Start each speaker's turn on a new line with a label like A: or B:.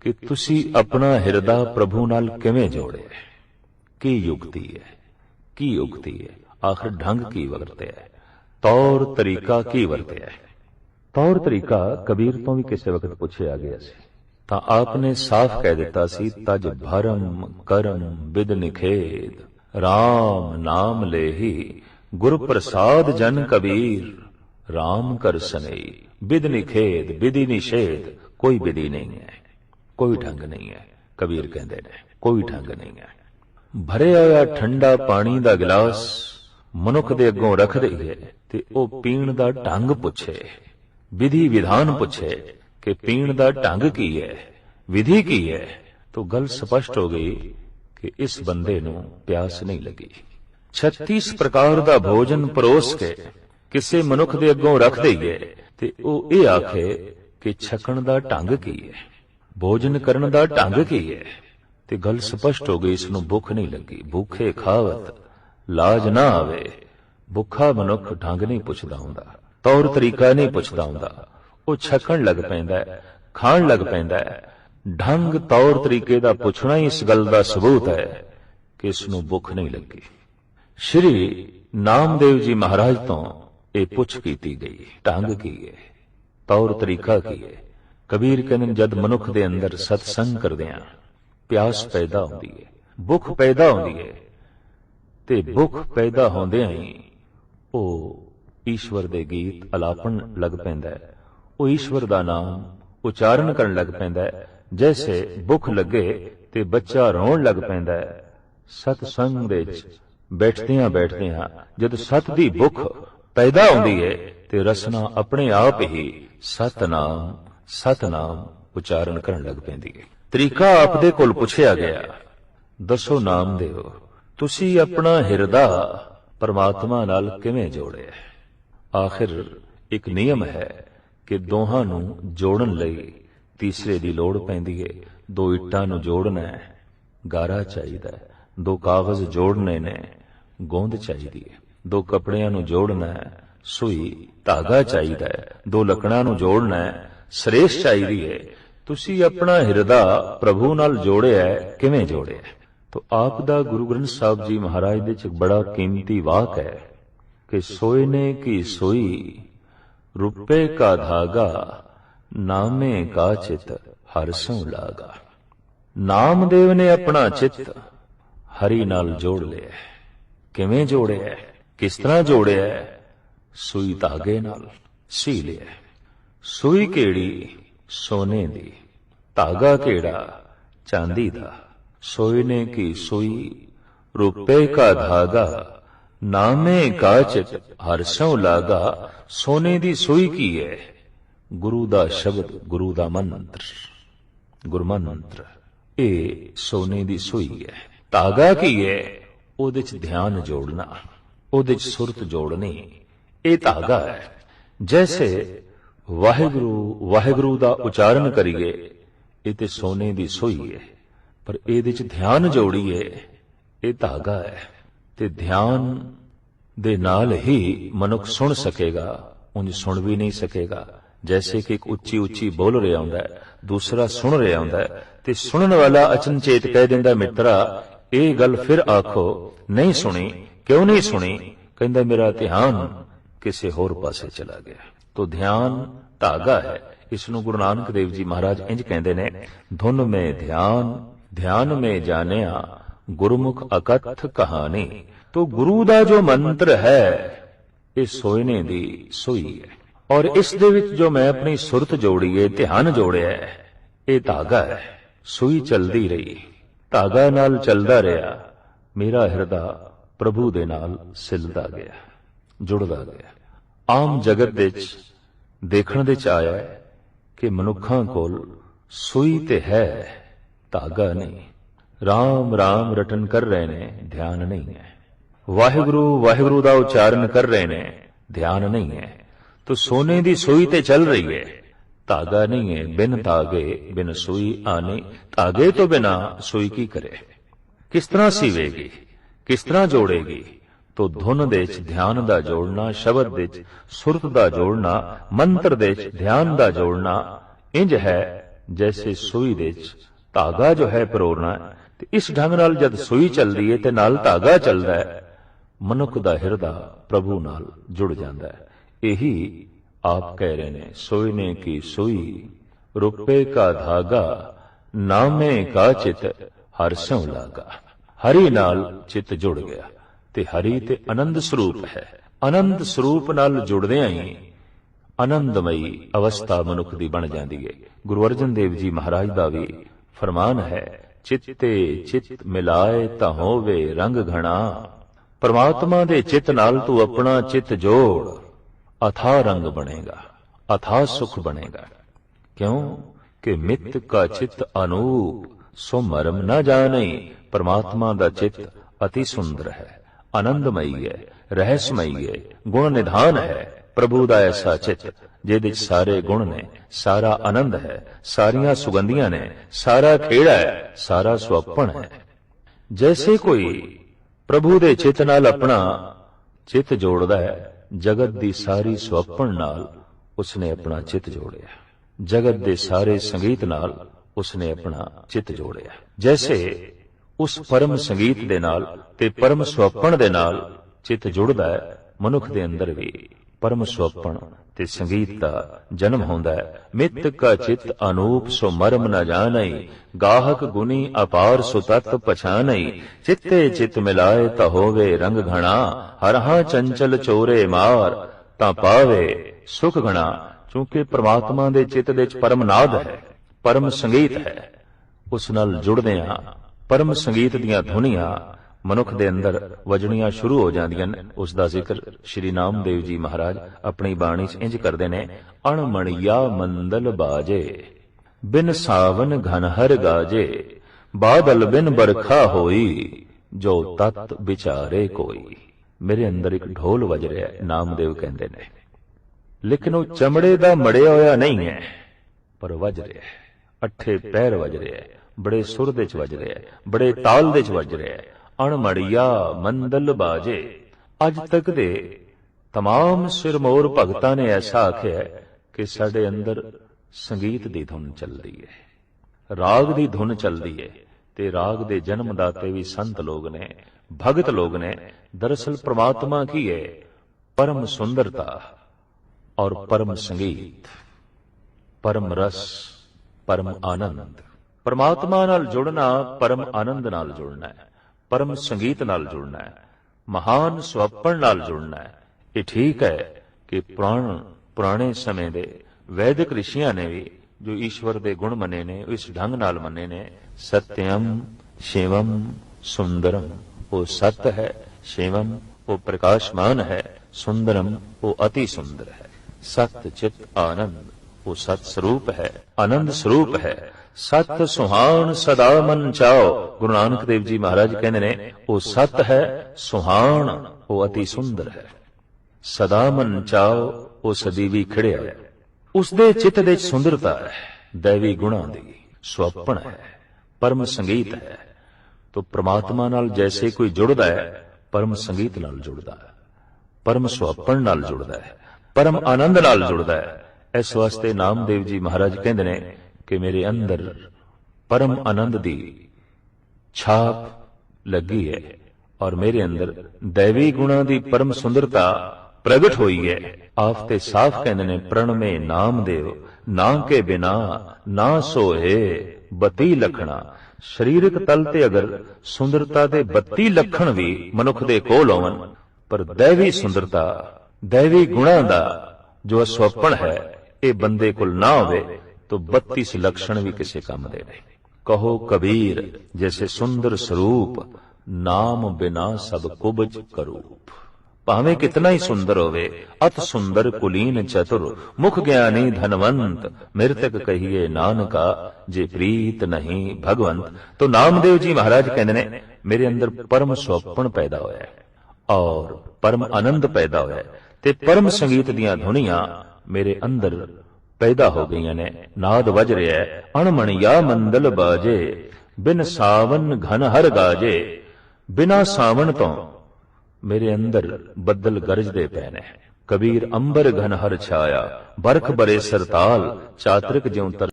A: ਕਿ ਤੁਸੀਂ ਆਪਣਾ ਹਿਰਦਾ ਪ੍ਰਭੂ ਨਾਲ ਕਿਵੇਂ ਜੋੜਿਆ ਹੈ? ਕੀ ਯੁਕਤੀ ਹੈ? ਕੀ ਯੁਕਤੀ ਹੈ? ਆਖਰ ਢੰਗ ਕੀ ਵਰਤਿਆ ਹੈ? ਤੌਰ ਤਰੀਕਾ ਕੀ ਵਰਤਿਆ ਹੈ? ਤੌਰ ਤਰੀਕਾ ਕਬੀਰ ਤੋਂ ਵੀ ਕਿਸੇ ਵਕਤ ਪੁੱਛਿਆ ਗਿਆ ਸੀ। ਤਾਂ ਆਪਨੇ ਸਾਫ਼ ਕਹਿ ਦਿੱਤਾ ਸੀ, ਤਜ ਭਰਮ ਕਰਮ ਬਿਦ ਨਿਖੇਦ RAM ਨਾਮ ਲੇਹੀ ਗੁਰ ਪ੍ਰਸਾਦ ਜਨ ਕਬੀਰ RAM ਕਰ ਸਨਈ, ਬਿਦ ਨਿਖੇਦ ਬਿਧੀ ਨਿਸ਼ੇਦ ਕੋਈ ਵਿਧੀ ਨਹੀਂ ਹੈ। ਕੋਈ ਢੰਗ ਨਹੀਂ ਹੈ। ਕਬੀਰ ਕਹਿੰਦੇ ਨੇ, ਕੋਈ ਢੰਗ ਨਹੀਂ ਹੈ। ਭਰਿਆ ਹੋਇਆ ਠੰਡਾ ਪਾਣੀ ਦਾ ਗਲਾਸ ਮਨੁੱਖ ਦੇ ਅੱਗੋਂ ਰੱਖਦੇ ਦਈਏ ਤੇ ਉਹ ਪੀਣ ਦਾ ਢੰਗ ਪੁੱਛੇ। ਵਿਧੀ ਵਿਧਾਨ ਪੁੱਛੇ ਕਿ ਪੀਣ ਦਾ ਢੰਗ ਕੀ ਹੈ? ਵਿਧੀ ਕੀ ਹੈ? ਤਾਂ ਗੱਲ ਸਪਸ਼ਟ ਹੋ ਗਈ ਕਿ ਇਸ ਬੰਦੇ ਨੂੰ ਪਿਆਸ ਨਹੀਂ ਲੱਗੀ। 36 ਪ੍ਰਕਾਰ ਦਾ ਭੋਜਨ ਪਰੋਸ ਕੇ ਕਿਸੇ ਮਨੁੱਖ ਦੇ ਅੱਗੋਂ ਰੱਖ ਦਈਏ ਤੇ ਉਹ ਇਹ ਆਖੇ ਕਿ ਛਕਣ ਦਾ ਢੰਗ ਕੀ ਹੈ? ਭੋਜਨ ਕਰਨ ਦਾ ਢੰਗ ਕੀ ਹੈ? ਤੇ ਗੱਲ ਸਪਸ਼ਟ ਹੋ ਗਈ, ਇਸ ਨੂੰ ਭੁੱਖ ਨਹੀਂ ਲੱਗੀ। ਭੁੱਖੇ ਖਾਵਤ, ਲਾਜ ਨਾ ਆਵੇ। ਭੁੱਖਾ ਮਨੁੱਖ ਢੰਗ ਨਹੀਂ ਪੁੱਛਦਾ ਹੁੰਦਾ, ਤੌਰ ਤਰੀਕਾ ਨਹੀਂ ਪੁੱਛਦਾ ਹੁੰਦਾ। ਉਹ ਛਕਣ ਲੱਗ ਪੈਂਦਾ ਖਾਣ ਲੱਗ ਪੈਂਦਾ ਢੰਗ ਤੌਰ ਤਰੀਕੇ ਦਾ ਪੁੱਛਣਾ ਹੀ ਇਸ ਗੱਲ ਦਾ ਸਬੂਤ ਹੈ ਕਿ ਇਸ ਨੂੰ ਭੁੱਖ ਨਹੀਂ ਲੱਗੀ। ਸ਼੍ਰੀ ਨਾਮਦੇਵ ਜੀ ਮਹਾਰਾਜ ਤੋਂ ਇਹ ਪੁੱਛ ਕੀਤੀ ਗਈ, ਢੰਗ ਕੀ ਹੈ? ਤੌਰ ਤਰੀਕਾ ਕੀ ਹੈ? ਕਬੀਰ ਕਹਿੰਦੇ ਜਦ ਮਨੁੱਖ ਦੇ ਅੰਦਰ ਸਤਸੰਗ ਕਰਦਿਆਂ ਪਿਆਸ ਪੈਦਾ ਹੁੰਦੀ ਹੈ, ਭੁੱਖ ਪੈਦਾ ਹੁੰਦੀ ਹੈ, ਤੇ ਭੁੱਖ ਪੈਦਾ ਹੁੰਦਿਆਂ ਹੀ ਉਹ ਈਸ਼ਵਰ ਦੇ ਗੀਤ ਅਲਾਪਣ ਲੱਗ ਪੈਂਦਾ ਹੈ। ਉਹ ਈਸ਼ਵਰ ਦਾ ਨਾਮ ਉਚਾਰਨ ਕਰਨ ਲੱਗ ਪੈਂਦਾ ਹੈ। ਜੈਸੇ ਭੁੱਖ ਲੱਗੇ ਤੇ ਬੱਚਾ ਰੋਣ ਲੱਗ ਪੈਂਦਾ ਹੈ। ਸਤ ਸੰਗ ਦੇ ਵਿੱਚ ਬੈਠਦਿਆਂ ਬੈਠਦਿਆਂ ਜਦ ਸਤ ਦੀ ਭੁੱਖ ਪੈਦਾ ਹੁੰਦੀ ਹੈ ਤੇ ਰਸਨਾ ਆਪਣੇ ਆਪ ਹੀ ਸਤਨਾਮ ਸਤਨਾਮ ਉਚਾਰਨ ਕਰਨ ਲੱਗ ਪੈਂਦੀ ਹੈ। ਤਰੀਕਾ ਆਪਦੇ ਕੋਲ ਪੁੱਛਿਆ ਗਿਆ, ਦੱਸੋ ਨਾਮ ਦਿਓ, ਤੁਸੀਂ ਆਪਣਾ ਹਿਰਦਾ ਪਰਮਾਤਮਾ ਨਾਲ ਕਿਵੇਂ ਜੋੜਿਆ? ਆਖਿਰ ਇੱਕ ਨਿਯਮ ਹੈ ਕਿ ਦੋਹਾਂ ਨੂੰ ਜੋੜਨ ਲਈ ਤੀਸਰੇ ਦੀ ਲੋੜ ਪੈਂਦੀ ਹੈ। ਦੋ ਇੱਟਾਂ ਨੂੰ ਜੋੜਨਾ ਹੈ, ਗਾਰਾ ਚਾਹੀਦਾ ਹੈ, ਦੋ ਕਾਗਜ਼ ਜੋੜਨੇ ਨੇ, ਗੋਂਦ ਚਾਹੀਦੀ ਹੈ। ਦੋ ਕੱਪੜਿਆਂ ਨੂੰ ਜੋੜਨਾ ਹੈ, ਸੂਈ ਧਾਗਾ ਚਾਹੀਦਾ ਹੈ, ਦੋ ਲੱਕੜਾਂ ਨੂੰ ਜੋੜਨਾ ਹੈ ਸਰੇਸ਼ ਚਾਹੀਦੀ ਹੈ ਤੁਸੀਂ ਆਪਣਾ ਹਿਰਦਾ ਪ੍ਰਭੂ ਨਾਲ ਜੋੜਿਆ ਕਿਵੇਂ ਜੋੜਿਆ ਹੈ? ਤੋ ਆਪ ਦਾ ਗੁਰੂ ਗ੍ਰੰਥ ਸਾਹਿਬ ਜੀ ਮਹਾਰਾਜ ਦੇ ਚ ਬੜਾ ਕੀਮਤੀ ਵਾਕ ਹੈ ਕਿ ਸੋਏ ਨੇ ਕੀ ਸੋਈ ਰੁਪਏ ਕਾ ਧਾਗਾ, ਨਾਮੇ ਕਾ ਚਿਤ, ਹਰ ਸੋ ਲਾਗਾ। ਨਾਮਦੇਵ ਨੇ ਆਪਣਾ ਚਿੱਤ ਹਰੀ ਨਾਲ ਜੋੜ ਲਿਆ ਕਿਵੇਂ ਜੋੜਿਆ ਕਿਸ ਤਰ੍ਹਾਂ ਜੋੜਿਆ ਸੂਈ ਧਾਗੇ ਨਾਲ ਸੀ ਲਿਆ ਸੂਈ ਕਿਹੜੀ ਸੋਨੇ ਦੀ, ਧਾਗਾ ਕਿਹੜਾ ਚਾਂਦੀ ਦਾ। ਸੋਈ ਨੇ ਕੀ ਸੋਈ ਰੁਪਏ ਕਾ ਧਾਗਾ, ਨਾਮੇ ਕਾਚਿਤ ਹਰ ਸੋ ਲਾਗਾ। ਸੋਨੇ ਦੀ ਸੋਈ ਕੀ ਹੈ? ਗੁਰੂ ਦਾ ਸ਼ਬਦ, ਗੁਰੂ ਦਾ ਮੰਤਰ। ਗੁਰਮਨ ਮੰਤਰ ਇਹ ਸੋਨੇ ਦੀ ਸੂਈ ਹੈ। ਧਾਗਾ ਕੀ ਹੈ? ਉਹਦੇ ਚ ਧਿਆਨ ਜੋੜਨਾ, ਉਹਦੇ ਚ ਸੁਰਤ ਜੋੜਨੀ। ਇਹ ਧਾਗਾ ਹੈ। ਜੈਸੇ ਵਾਹਿਗੁਰੂ ਵਾਹਿਗੁਰੂ ਦਾ ਉਚਾਰਨ ਕਰੀਏ, ਇਹ ਤੇ ਸੋਨੇ ਦੀ ਸੋਈ ਹੈ ਪਰ ਇਹਦੇ ਚ ਧਿਆਨ ਜੋੜੀਏ ਇਹ ਧਾਗਾ ਹੈ ਤੇ ਧਿਆਨ ਦੇ ਨਾਲ ਹੀ ਮਨੁੱਖ ਸੁਣ ਸਕੇਗਾ, ਉਂਝ ਸੁਣ ਵੀ ਨਹੀਂ ਸਕੇਗਾ, ਜੈਸੇ ਕਿ ਇੱਕ ਉੱਚੀ ਉੱਚੀ ਬੋਲ ਰਿਹਾ ਹੁੰਦਾ ਹੈ, ਦੂਸਰਾ ਸੁਣ ਰਿਹਾ ਹੁੰਦਾ ਹੈ, ਤੇ ਸੁਣਨ ਵਾਲਾ ਅਚਨਚੇਤ ਕਹਿ ਦਿੰਦਾ ਮਿੱਤਰਾ, ਇਹ ਗੱਲ ਫਿਰ ਆਖੋ, ਨਹੀਂ ਸੁਣੀ, ਕਿਉਂ ਨਹੀਂ ਸੁਣੀ, ਕਹਿੰਦਾ, ਮੇਰਾ ਧਿਆਨ ਕਿਸੇ ਹੋਰ ਪਾਸੇ ਚਲਾ ਗਿਆ। ਤੋ ਧਿਆਨ ਧਾਗਾ ਹੈ। ਇਸ ਨੂੰ ਗੁਰੂ ਨਾਨਕ ਦੇਵ ਜੀ ਮਹਾਰਾਜ ਇੰਜ ਕਹਿੰਦੇ ਨੇ, ਧੁਨ ਮੇ ਧਿਆਨ ਧਿਆਨ ਮੇ ਜਾਣਿਆ, ਗੁਰਮੁਖ ਅਕਥ ਕਹਾਣੀ। ਤੋ ਗੁਰੂ ਦਾ ਜੋ ਮੰਤਰ ਹੈ, ਇਹ ਸੋਇਨੇ ਦੀ ਸੋਈ ਹੈ। ਔਰ ਇਸ ਦੇ ਵਿੱਚ ਜੋ ਮੈਂ ਆਪਣੀ ਸੁਰਤ ਜੋੜੀ ਹੈ ਧਿਆਨ ਜੋੜਿਆ ਹੈ, ਇਹ ਧਾਗਾ ਹੈ। ਸੂਈ ਚਲਦੀ ਰਹੀ, ਧਾਗਾ ਨਾਲ ਚੱਲਦਾ ਰਿਹਾ। ਮੇਰਾ ਹਿਰਦਾ ਪ੍ਰਭੂ ਦੇ ਨਾਲ ਸਿਲਦਾ ਗਿਆ, ਜੁੜਦਾ ਗਿਆ। ਆਮ ਜਗਤ ਵਿੱਚ ਦੇਖਣ ਦੇ ਚ ਆਇਆ ਕਿ ਮਨੁੱਖਾਂ ਕੋਲ ਸੂਈ ਤੇ ਹੈ ਧਾਗਾ ਨਹੀਂ। RAM RAM ਰਟਨ ਕਰ ਰਹੇ ਨੇ, ਧਿਆਨ ਨਹੀਂ ਹੈ। ਵਾਹਿਗੁਰੂ ਵਾਹਿਗੁਰੂ ਦਾ ਉਚਾਰਨ ਕਰ ਰਹੇ ਨੇ, ਧਿਆਨ ਨਹੀਂ ਹੈ। ਤੋ ਸੋਨੇ ਦੀ ਸੂਈ ਤੇ ਚੱਲ ਰਹੀ ਹੈ। ਧਾਗਾ ਨਹੀਂ ਹੈ, ਬਿਨ ਧਾਗੇ, ਬਿਨ ਸੂਈ ਆਨੇ। ਧਾਗੇ ਤੋਂ ਬਿਨਾ ਸੂਈ ਕੀ ਕਰੇ? ਕਿਸ ਤਰ੍ਹਾਂ ਸੀਵੇਗੀ? ਕਿਸ ਤਰ੍ਹਾਂ ਜੋੜੇਗੀ? ਤੋ ਧੁਨ ਦੇ ਵਿੱਚ ਧਿਆਨ ਦਾ ਜੋੜਨਾ, ਸ਼ਬਦ ਦੇ ਵਿੱਚ ਸੁਰਤ ਦਾ ਜੋੜਨਾ, ਮੰਤਰ ਦੇ ਵਿੱਚ ਧਿਆਨ ਦਾ ਜੋੜਨਾ, ਇੰਜ ਹੈ ਜੈਸੇ ਸੂਈ ਦੇ ਵਿੱਚ ਧਾਗਾ ਜੋ ਹੈ ਪਰੋੜਨਾ ਤੇ ਇਸ ਢੰਗ ਨਾਲ ਜਦ ਸੂਈ ਚੱਲਦੀ ਹੈ ਤੇ ਨਾਲ ਧਾਗਾ ਚੱਲਦਾ ਹੈ, ਮਨੁੱਖ ਦਾ ਹਿਰਦਾ ਪ੍ਰਭੂ ਨਾਲ ਜੁੜ ਜਾਂਦਾ ਹੈ। ਇਹੀ ਆਪ ਕਹਿ ਰਹੇ ਨੇ ਸੋਇਨੇ ਕੀ ਸੋਈ ਰੁਪਏ ਕਾ ਧਾਗਾ, ਨਾਮੇ ਕਾ ਚਿਤ, ਹਰ ਸਿਉ ਲਾਗਾ। ਹਰੀ ਨਾਲ ਚਿਤ ਜੁੜ ਗਿਆ। ਤੇ ਹਰੀ ਤੇ ਆਨੰਦ ਸਰੂਪ ਹੈ। ਆਨੰਦ ਸਰੂਪ ਨਾਲ ਜੁੜਦਿਆਂ ਹੀ ਆਨੰਦਮਈ ਅਵਸਥਾ ਮਨੁੱਖ ਦੀ ਬਣ ਜਾਂਦੀ ਹੈ ਗੁਰੂ ਅਰਜਨ ਦੇਵ ਜੀ ਮਹਾਰਾਜ ਦਾ ਵੀ ਫਰਮਾਨ ਹੈ, ਚਿੱਤੇ ਚਿੱਤ ਮਿਲਾਏ ਤਾਂ ਹੋਵੇ ਰੰਗ ਘਣਾ। ਪਰਮਾਤਮਾ ਦੇ ਚਿੱਤ ਨਾਲ ਤੂੰ ਆਪਣਾ ਚਿੱਤ ਜੋੜ, ਅਥਾ ਰੰਗ ਬਣੇਗਾ, ਅਥਾ ਸੁਖ ਬਣੇਗਾ। ਕਿਉਂ? ਕਿ ਮਿੱਤ ਕਾ ਚਿੱਤ ਅਨੂਪ, ਸੋ ਮਰਮ ਨਾ ਜਾਣੈ, ਪਰਮਾਤਮਾ ਦਾ ਚਿੱਤ ਅਤੀ ਸੁੰਦਰ ਹੈ। ਆਨੰਦਮਈ ਹੈ, ਰਹਿਸਮਈ ਹੈ, ਗੁਣ ਨਿਧਾਨ ਹੈ, ਪ੍ਰਭੂ ਦਾ ਐਸਾ ਚਿਤ, ਜਿਹਦੇ ਵਿੱਚ ਸਾਰੇ ਗੁਣ ਨੇ, ਸਾਰਾ ਆਨੰਦ ਹੈ, ਸਾਰੀਆਂ ਸੁਗੰਧੀਆਂ ਨੇ, ਸਾਰਾ ਖੇੜਾ ਹੈ, ਸਾਰਾ ਸੁਅਪਣ ਹੈ। ਜੈਸੇ ਕੋਈ ਪ੍ਰਭੂ ਦੇ ਚਿੱਤ ਨਾਲ ਆਪਣਾ ਚਿੱਤ ਜੋੜਦਾ ਹੈ, ਜਗਤ ਦੀ ਸਾਰੀ ਸੁਅਪਣ ਨਾਲ ਉਸਨੇ ਆਪਣਾ ਚਿੱਤ ਜੋੜਿਆ। ਜਗਤ ਦੇ ਸਾਰੇ ਸੰਗੀਤ ਨਾਲ ਉਸਨੇ ਆਪਣਾ ਚਿੱਤ ਜੋੜਿਆ। ਜੈਸੇ ਉਸ ਪਰਮ ਸੰਗੀਤ ਦੇ ਨਾਲ ਤੇ ਪਰਮ ਸੁਅਪਣ ਦੇ ਨਾਲ ਚਿੱਤ ਜੁੜਦਾ ਹੈ, ਮਨੁੱਖ ਦੇ ਅੰਦਰ ਵੀ। ਪਰਮ ਸੁਅਪਣ ਤੇ ਸੰਗੀਤ ਦਾ ਜਨਮ ਹੁੰਦਾ ਹੈ। ਮਿੱਤ ਕਾ ਚਿਤ ਅਨੂਪ ਸੋ ਮਰਮ ਨ ਜਾਣਈ, ਗਾਹਕ ਗੁਨੀ ਅਪਾਰ ਸੁਤਤ ਪਛਾਨਈ ਚਿੱਤੇ ਚਿਤ ਮਿਲਾਏ ਤਾ ਹੋਵੇ ਰੰਗ ਘਣਾ ਹਰਹਾ ਚੰਚਲ ਚੋਰੇ ਮਾਰ, ਤਾਂ ਪਾਵੇ ਸੁਖ ਘਣਾ। ਕਿਉਂਕਿ ਪ੍ਰਮਾਤਮਾ ਦੇ ਚਿੱਤ ਦੇ ਵਿੱਚ ਪਰਮ ਨਾਦ ਹੈ, ਪਰਮ ਸੰਗੀਤ ਹੈ, ਉਸ ਨਾਲ ਜੁੜਦੇ ਹਾਂ। ਪਰਮ ਸੰਗੀਤ ਦੀਆਂ ਧੁਨੀਆਂ ਮਨੁੱਖ ਦੇ ਅੰਦਰ ਵਜਣੀਆਂ ਸ਼ੁਰੂ ਹੋ ਜਾਂਦੀਆਂ ਨੇ। ਉਸ ਦਾ ਜ਼ਿਕਰ ਸ਼੍ਰੀ ਨਾਮਦੇਵ ਜੀ ਮਹਾਰਾਜ ਆਪਣੀ ਬਾਣੀ 'ਚ ਇੰਜ ਕਰਦੇ ਨੇ ਅਣਮਣੀਆ ਮੰਦਲ ਬਾਜੇ, ਬਿਨ ਸਾਵਨ ਘਨ ਹਰ ਗਾਜੇ, ਬਾਦਲ ਬਿਨ ਬਰਖਾ ਹੋਈ, ਜੋ ਤਤ ਵਿਚਾਰੇ ਕੋਈ। ਮੇਰੇ ਅੰਦਰ ਇੱਕ ਢੋਲ ਵੱਜ ਰਿਹਾ ਹੈ, ਨਾਮਦੇਵ ਕਹਿੰਦੇ ਨੇ। ਲੇਕਿਨ ਉਹ ਚਮੜੇ ਦਾ ਮੜਿਆ ਹੋਇਆ ਨਹੀਂ ਹੈ, ਪਰ ਵੱਜ ਰਿਹਾ ਹੈ, ਅੱਠੇ ਪੈਰ ਵੱਜ ਰਿਹਾ ਹੈ। ਬੜੇ ਸੁਰ ਦੇ ਚ ਵੱਜ ਰਿਹਾ ਹੈ ਬੜੇ ਤਾਲ ਦੇ ਚ ਵੱਜ ਰਿਹਾ ਹੈ ਅਣਮੜੀਆ ਮੰਦਲ ਬਾਜੇ ਅੱਜ ਤੱਕ ਦੇ तमाम ਸਿਰਮੌਰ ਭਗਤਾਂ ਨੇ ਐਸਾ ਆਖਿਆ ਹੈ ਕਿ ਸਾਡੇ ਅੰਦਰ ਸੰਗੀਤ ਦੀ ਧੁਨ ਚੱਲਦੀ ਹੈ ਰਾਗ ਦੀ ਧੁਨ ਚੱਲਦੀ ਹੈ ਤੇ ਰਾਗ ਦੇ ਜਨਮ ਦਾਤੇ ਵੀ ਸੰਤ ਲੋਕ ਨੇ ਭਗਤ ਲੋਕ ਨੇ ਦਰਅਸਲ ਪ੍ਰਮਾਤਮਾ ਕੀ ਹੈ ਪਰਮ ਸੁੰਦਰਤਾ ਔਰ ਪਰਮ ਸੰਗੀਤ ਪਰਮ ਰਸ ਪਰਮ ਆਨੰਦ ਪਰਮਾਤਮਾ ਨਾਲ ਜੁੜਨਾ ਪਰਮ ਆਨੰਦ ਨਾਲ ਜੁੜਨਾ ਹੈ, ਪਰਮ ਸੰਗੀਤ ਨਾਲ ਜੁੜਨਾ ਹੈ, ਮਹਾਨ ਸੁਅਪਣ ਨਾਲ ਜੁੜਨਾ ਹੈ। ਇਹ ਠੀਕ ਹੈ ਕਿ ਪੁਰਾਣ, ਪੁਰਾਣੇ ਸਮੇਂ ਦੇ ਵੈਦਿਕ ਰਿਸ਼ੀਆਂ ਨੇ ਵੀ ਜੋ ਈਸ਼ਵਰ ਦੇ ਗੁਣ ਮੰਨੇ ਨੇ ਇਸ ਢੰਗ ਨਾਲ ਮੰਨੇ ਨੇ ਸਤਿਅਮ ਸ਼ਿਵਮ ਸੁੰਦਰਮ ਉਹ ਸਤ ਹੈ ਸ਼ਿਵਮ ਉਹ ਪ੍ਰਕਾਸ਼ਮਾਨ ਹੈ ਸੁੰਦਰਮ ਉਹ ਅਤੀ ਸੁੰਦਰ ਹੈ। ਸਤ ਚਿਤ ਆਨੰਦ, ਉਹ ਸਤ ਸਰੂਪ ਹੈ, ਆਨੰਦ ਸਰੂਪ ਹੈ। ਸਤ ਸੁਹਾਣ ਸਦਾ ਮਨ ਚਾਓ। ਗੁਰੂ ਨਾਨਕ ਦੇਵ ਜੀ ਮਹਾਰਾਜ ਕਹਿੰਦੇ ਨੇ, ਉਹ ਸਤ ਹੈ ਸੁਹਾਣ ਉਹ ਅਤੀ ਸੁੰਦਰ ਹੈ। ਸਦਾ ਮਨ ਚਾਓ, ਉਹ ਸਦੀਵੀ ਖੜਿਆ ਹੈ। ਉਸ ਦੇ ਚਿੱਤ ਦੇ ਸੁੰਦਰਤਾ ਹੈ, ਦੇਵੀ ਗੁਣਾਂ ਦੀ ਸੁਅਪਣ ਹੈ, ਪਰਮ ਸੰਗੀਤ ਹੈ। ਤੋ ਪ੍ਰਮਾਤਮਾ ਨਾਲ ਜੈਸੇ ਕੋਈ ਜੁੜਦਾ ਹੈ, ਪਰਮ ਸੰਗੀਤ ਨਾਲ ਜੁੜਦਾ ਹੈ, ਪਰਮ ਸੁਅਪਣ ਨਾਲ ਜੁੜਦਾ ਹੈ, ਪਰਮ ਆਨੰਦ ਨਾਲ ਜੁੜਦਾ ਹੈ। ਇਸ ਵਾਸਤੇ ਨਾਮਦੇਵ ਜੀ ਮਹਾਰਾਜ ਕਹਿੰਦੇ ਨੇ ਕਿ ਮੇਰੇ ਅੰਦਰ ਪਰਮ ਆਨੰਦ ਦੀ ਛਾਪ ਲੱਗੀ ਹੈ ਔਰ ਮੇਰੇ ਅੰਦਰ ਦੇਵੀ ਗੁਣਾਂ ਦੀ ਪਰਮ ਸੁੰਦਰਤਾ ਪ੍ਰਗਟ ਹੋਈ ਹੈ। ਆਪ ਤੇ ਸਾਫ਼ ਕਹਿੰਦੇ ਨੇ, ਪ੍ਰਣਮੇ ਨਾਮਦੇਵ ਨਾ ਕੇ ਬਿਨਾ ਨਾ ਸੋਏ ਬਤੀ ਲਖਣਾ। ਸਰੀਰਕ ਤਲ ਤੇ ਅਗਰ ਸੁੰਦਰਤਾ ਦੇ 32 ਲੱਖਣ ਵੀ ਮਨੁੱਖ ਦੇ ਕੋਲ ਹੋਵਨ ਪਰ ਦੇਵੀ ਸੁੰਦਰਤਾ, ਦੇਵੀ ਗੁਣਾਂ ਦਾ ਜੋ ਅਸਵਪਨ ਹੈ, ਇਹ ਬੰਦੇ ਕੋਲ ਨਾ ਹੋਵੇ ਤਾਂ 32 ਲક્ષਣ ਵੀ ਕਿਸੇ ਕੰਮ ਦੇ ਨਹੀਂ ਕਹੋ ਕਬੀਰ, ਜੈਸੇ ਸੁੰਦਰ ਸਰੂਪ, ਨਾਮ ਬਿਨਾ ਸਭ ਕੁਬਜ ਕਰੂਪ। ਭਾਵੇਂ ਕਿਤਨਾ ਹੀ ਸੁੰਦਰ ਹੋਵੇ, ਅਤ ਸੁੰਦਰ ਕੁਲੀਨ ਚਤੁਰ, ਮੁਖ ਗਿਆਨੀ ਧਨਵੰਤ ਮਿਰਤਕ ਕਹੀਏ ਨਾਨਕਾ, ਜੇ ਪ੍ਰੀਤ ਨਹੀਂ ਭਗਵੰਤ, ਤੋ ਨਾਮਦੇਵ ਜੀ ਮਹਾਰਾਜ ਕਹਿੰਦੇ ਨੇ, ਮੇਰੇ ਅੰਦਰ ਪਰਮ ਸੁਪਨ ਪੈਦਾ ਹੋਇਆ ਹੈ, ਔਰ ਪਰਮ ਆਨੰਦ ਪੈਦਾ ਹੋਇਆ ਹੈ, ਤੇ ਪਰਮ ਸੰਗੀਤ ਦੀਆਂ ਧੁਨੀਆਂ ਮੇਰੇ ਅੰਦਰ ਪੈਦਾ ਹੋ ਗਈਆਂ ਨੇ। ਨਾਦ ਵੱਜ ਰਿਹਾ ਹੈ। ਅਣਮਣਿਆ ਮੰਦਲ ਬਾਜੇ, ਬਿਨ ਸਾਵਨ ਘਨ ਹਰ ਗਾਜੇ, ਬਿਨਾ ਸਾਵਣ ਤੋਂ ਮੇਰੇ ਅੰਦਰ ਬੱਦਲ ਗਰਜਦੇ ਪਏ ਨੇ। ਕਬੀਰ ਅੰਬਰ ਘਨ ਹਰ ਛਾਇਆ, ਬਰਖ ਬਰੇ ਸਰਤਾਲ, ਚਾਤਰਿਕ ਜਿਉਂ ਤਰ